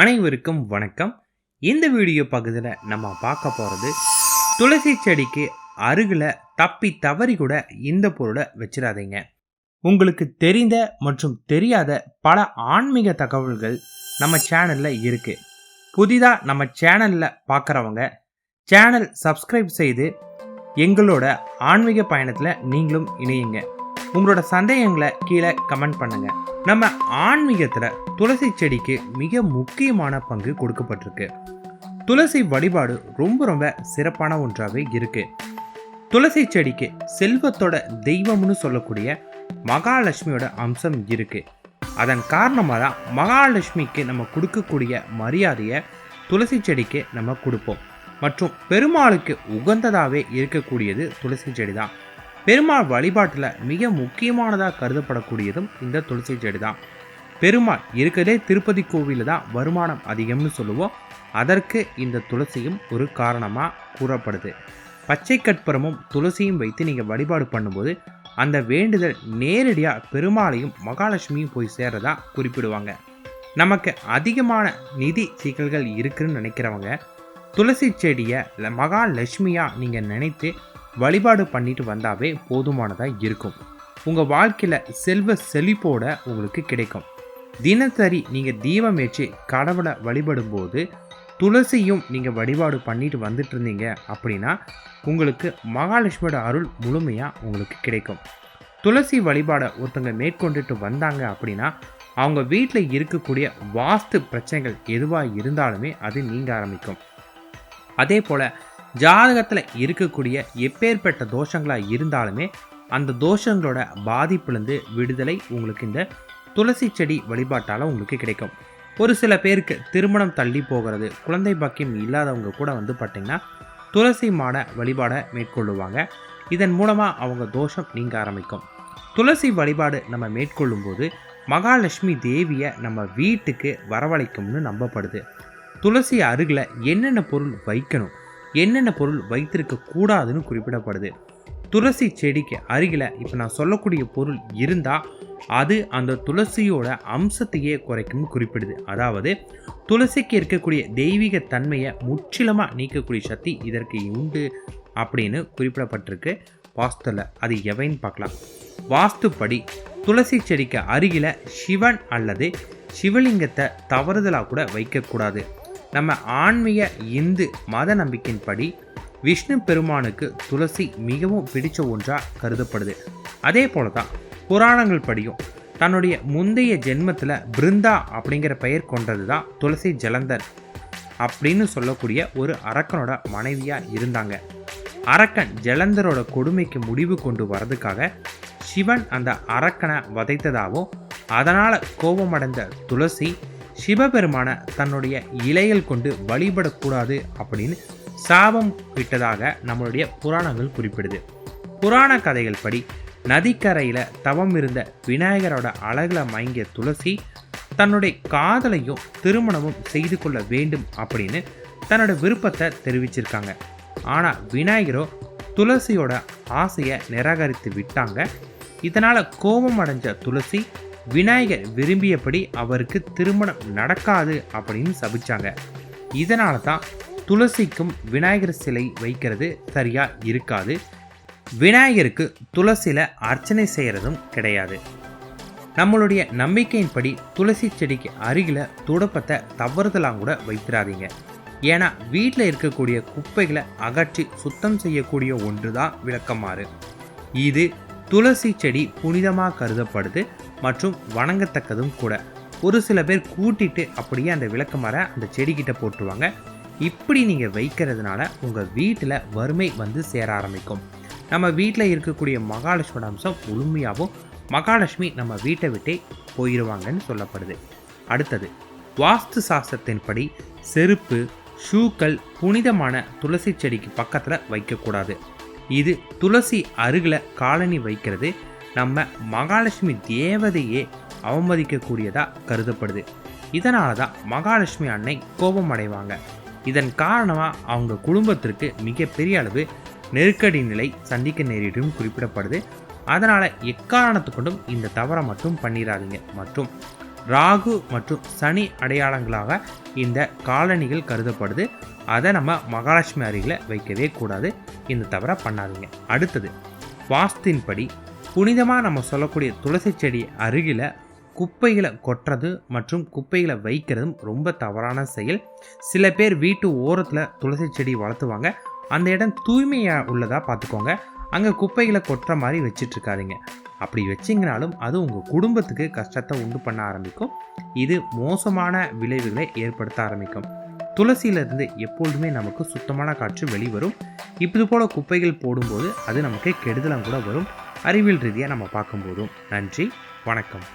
அனைவருக்கும் வணக்கம். இந்த வீடியோ பகுதியில் நம்ம பார்க்க போகிறது துளசி செடிக்கு அருகில் தப்பி தவறி கூட இந்த பொருளை வச்சிடாதீங்க. உங்களுக்கு தெரிந்த மற்றும் தெரியாத பல ஆன்மீக தகவல்கள் நம்ம சேனலில் இருக்குது புதிதாக நம்ம சேனலில் பார்க்குறவங்க சேனல் சப்ஸ்கிரைப் செய்து எங்களோட ஆன்மீக பயணத்தில் நீங்களும் இணையுங்க. உங்களோட சந்தேகங்களை கீழே கமெண்ட் பண்ணுங்க. நம்ம ஆன்மீகத்தில் துளசி செடிக்கு மிக முக்கியமான பங்கு கொடுக்கப்பட்டிருக்கு. துளசி வழிபாடு ரொம்ப ரொம்ப சிறப்பான ஒன்றாகவே இருக்கு. துளசி செடிக்கு செல்வத்தோட தெய்வம்னு சொல்லக்கூடிய மகாலட்சுமியோட அம்சம் இருக்கு. அதன் காரணமாக தான் மகாலட்சுமிக்கு நம்ம கொடுக்கக்கூடிய மரியாதையை துளசி செடிக்கு நம்ம கொடுப்போம். மற்றும் பெருமாளுக்கு உகந்ததாகவே இருக்கக்கூடியது துளசி செடி தான் பெருமாள் வழிபாட்டில் மிக முக்கியமானதாக கருதப்படக்கூடியதும் இந்த துளசி செடி தான் பெருமாள் இருக்கிறதே திருப்பதி கோவிலில் தான் வருமானம் அதிகம்னு சொல்லுவோம். அதற்கு இந்த துளசியும் ஒரு காரணமாக கூறப்படுது. பச்சை கற்பூரமும் துளசியும் வைத்து நீங்கள் வழிபாடு பண்ணும்போது அந்த வேண்டுதல் நேரடியாக பெருமாளையும் மகாலட்சுமியும் போய் சேர்றதா குறிப்பிடுவாங்க. நமக்கு அதிகமான நிதி சிக்கல்கள் இருக்குன்னு நினைக்கிறவங்க துளசி செடியை மகாலட்சுமியாக நீங்கள் நினைத்து வழிபாடு பண்ணிட்டு வந்தாவே போதுமானதாக இருக்கும். உங்கள் வாழ்க்கையில் செல்வ செழிப்போட உங்களுக்கு கிடைக்கும். தினசரி நீங்கள் தீபம் ஏற்றி கடவுளை வழிபடும்போது துளசியும் நீங்கள் வழிபாடு பண்ணிட்டு வந்துட்டு இருந்தீங்க அப்படின்னா உங்களுக்கு மகாலட்சுமியோட அருள் முழுமையாக உங்களுக்கு கிடைக்கும். துளசி வழிபாடை ஒருத்தங்க மேற்கொண்டுட்டு வந்தாங்க அப்படின்னா அவங்க வீட்டில் இருக்கக்கூடிய வாஸ்து பிரச்சனைகள் எதுவாக இருந்தாலுமே அது நீங்க ஆரம்பிக்கும். அதே போல் ஜாதகத்தில் இருக்கக்கூடிய எப்பேற்பட்ட தோஷங்களாக இருந்தாலுமே அந்த தோஷங்களோட பாதிப்புலேருந்து விடுதலை உங்களுக்கு இந்த துளசி செடி வழிபாட்டால் உங்களுக்கு கிடைக்கும். ஒரு சில பேருக்கு திருமணம் தள்ளி போகிறது குழந்தை பாக்கியம் இல்லாதவங்க கூட வந்து பார்த்திங்கன்னா துளசி மாட வழிபாடை மேற்கொள்ளுவாங்க. இதன் மூலமாக அவங்க தோஷம் நீங்க ஆரம்பிக்கும். துளசி வழிபாடு நம்ம மேற்கொள்ளும்போது மகாலட்சுமி தேவியை நம்ம வீட்டுக்கு வரவழைக்கும்னு நம்பப்படுது. துளசி அருகில் என்னென்ன பொருள் வைக்கணும்? என்னென்ன பொருள் வைத்திருக்க கூடாதுன்னு குறிப்பிடப்படுது. துளசி செடிக்கு அருகில் இப்போ நான் சொல்லக்கூடிய பொருள் இருந்தால் அது அந்த துளசியோட அம்சத்தையே குறைக்கும்னு குறிப்பிடுது. அதாவது துளசிக்கு இருக்கக்கூடிய தெய்வீக தன்மையை முற்றிலுமாக நீக்கக்கூடிய சக்தி இதற்கு உண்டு அப்படின்னு குறிப்பிடப்பட்டிருக்கு. வாஸ்துல அது எவைன்னு பார்க்கலாம். வாஸ்துப்படி துளசி செடிக்கு அருகில் சிவன் அல்லது சிவலிங்கத்தை தவறுதலாக கூட வைக்கக்கூடாது. நம்ம ஆன்மீக இந்து மத நம்பிக்கையின்படி விஷ்ணு பெருமானுக்கு துளசி மிகவும் பிடிச்ச ஒன்றாக கருதப்படுது. அதே போல தான் புராணங்கள் படியும். தன்னுடைய முந்தைய ஜென்மத்தில் பிருந்தா அப்படிங்கிற பெயர் கொண்டது தான் துளசி ஜலந்தர் அப்படின்னு சொல்லக்கூடிய ஒரு அரக்கனோட மனைவியாக இருந்தாங்க. அரக்கன் ஜலந்தரோட கொடுமைக்கு முடிவு கொண்டு வரதுக்காக சிவன் அந்த அரக்கனை வதைத்ததாகவும் அதனால் கோபமடைந்த துளசி சிவபெருமான தன்னுடைய இலைகள் கொண்டு வழிபடக்கூடாது அப்படின்னு சாபம் விட்டதாக நம்மளுடைய புராணங்கள் குறிப்பிடுது. புராண கதைகள் படி நதிக்கரையில் தவம் இருந்த விநாயகரோட அழகில் மயங்கிய துளசி தன்னுடைய காதலையும் திருமணமும் செய்து கொள்ள வேண்டும் அப்படின்னு தன்னோட விருப்பத்தை தெரிவிச்சிருக்காங்க. ஆனால் விநாயகரோ துளசியோட ஆசையை நிராகரித்து விட்டாங்க. இதனால் கோபம் அடைஞ்ச துளசி விநாயகர் விரும்பியபடி அவருக்கு திருமணம் நடக்காது அப்படின்னு சபிச்சாங்க. இதனால தான் துளசிக்கும் விநாயகர் சிலை வைக்கிறது சரியா இருக்காது. விநாயகருக்கு துளசியில் அர்ச்சனை செய்கிறதும் கிடையாது. நம்மளுடைய நம்பிக்கையின்படி துளசி செடிக்கு அருகில் துடுப்பத்தை தவறுதலாம் கூட வைத்திராதீங்க. ஏன்னா வீட்டில் இருக்கக்கூடிய குப்பைகளை அகற்றி சுத்தம் செய்யக்கூடிய ஒன்று தான் விளக்கமாறு. இது துளசி செடி புனிதமாக கருதப்படுது மற்றும் வணங்கத்தக்கதும் கூட. ஒரு சில பேர் கூட்டிட்டு அப்படியே அந்த விளக்கமாரை அந்த செடிக்கிட்ட போட்டுருவாங்க. இப்படி நீங்கள் வைக்கிறதுனால உங்கள் வீட்டில் வறுமை வந்து சேர ஆரம்பிக்கும். நம்ம வீட்டில் இருக்கக்கூடிய மகாலட்சுமி அம்சம் முழுமையாகவும் மகாலட்சுமி நம்ம வீட்டை விட்டே போயிடுவாங்கன்னு சொல்லப்படுது. அடுத்தது வாஸ்து சாஸ்திரத்தின்படி செருப்பு ஷூக்கள் புனிதமான துளசி செடிக்கு பக்கத்தில் வைக்கக்கூடாது. இது துளசி அருகில் காலனி வைக்கிறது. நம்ம மகாலட்சுமி தேவதையே அவமதிக்கக்கூடியதாக கருதப்படுது. இதனால தான் மகாலட்சுமி அன்னை கோபம் அடைவாங்க இதன் காரணமாக அவங்க குடும்பத்திற்கு மிகப்பெரிய அளவு நெருக்கடி நிலை சந்திக்க நேரிடும் குறிப்பிடப்படுது. அதனால் எக்காரணத்து கொண்டும் இந்த தவறை மட்டும் பண்ணிடாதீங்க மற்றும் ராகு மற்றும் சனி அடையாளங்களாக இந்த காலணிகள் கருதப்படுது. அதை நம்ம மகாலட்சுமி அருகில் வைக்கவே கூடாது. இந்த தவிர பண்ணாதீங்க. அடுத்தது வாஸ்தின்படி புனிதமாக நம்ம சொல்லக்கூடிய துளசி செடி அருகில் குப்பைகளை கொட்டுறது மற்றும் குப்பைகளை வைக்கிறதும் ரொம்ப தவறான செயல். சில பேர் வீட்டு ஓரத்தில் துளசி செடி வளர்த்துவாங்க. அந்த இடம் தூய்மையாக உள்ளதாக பார்த்துக்கோங்க. அங்கே குப்பைகளை கொட்டுற மாதிரி வச்சிட்டு அப்படி வச்சிங்கனாலும் அது உங்கள் குடும்பத்துக்கு கஷ்டத்தை உண்டு பண்ண ஆரம்பிக்கும். இது மோசமான விளைவுகளை ஏற்படுத்த ஆரம்பிக்கும். துளசியிலிருந்து எப்பொழுதுமே நமக்கு சுத்தமான காற்று வெளிவரும். இப்படி போல குப்பைகள் போடும்போது அது நமக்கு கெடுதலம் கூட வரும். அறிவியல் ரீதியாக நம்ம பார்க்கும்போதும். நன்றி வணக்கம்.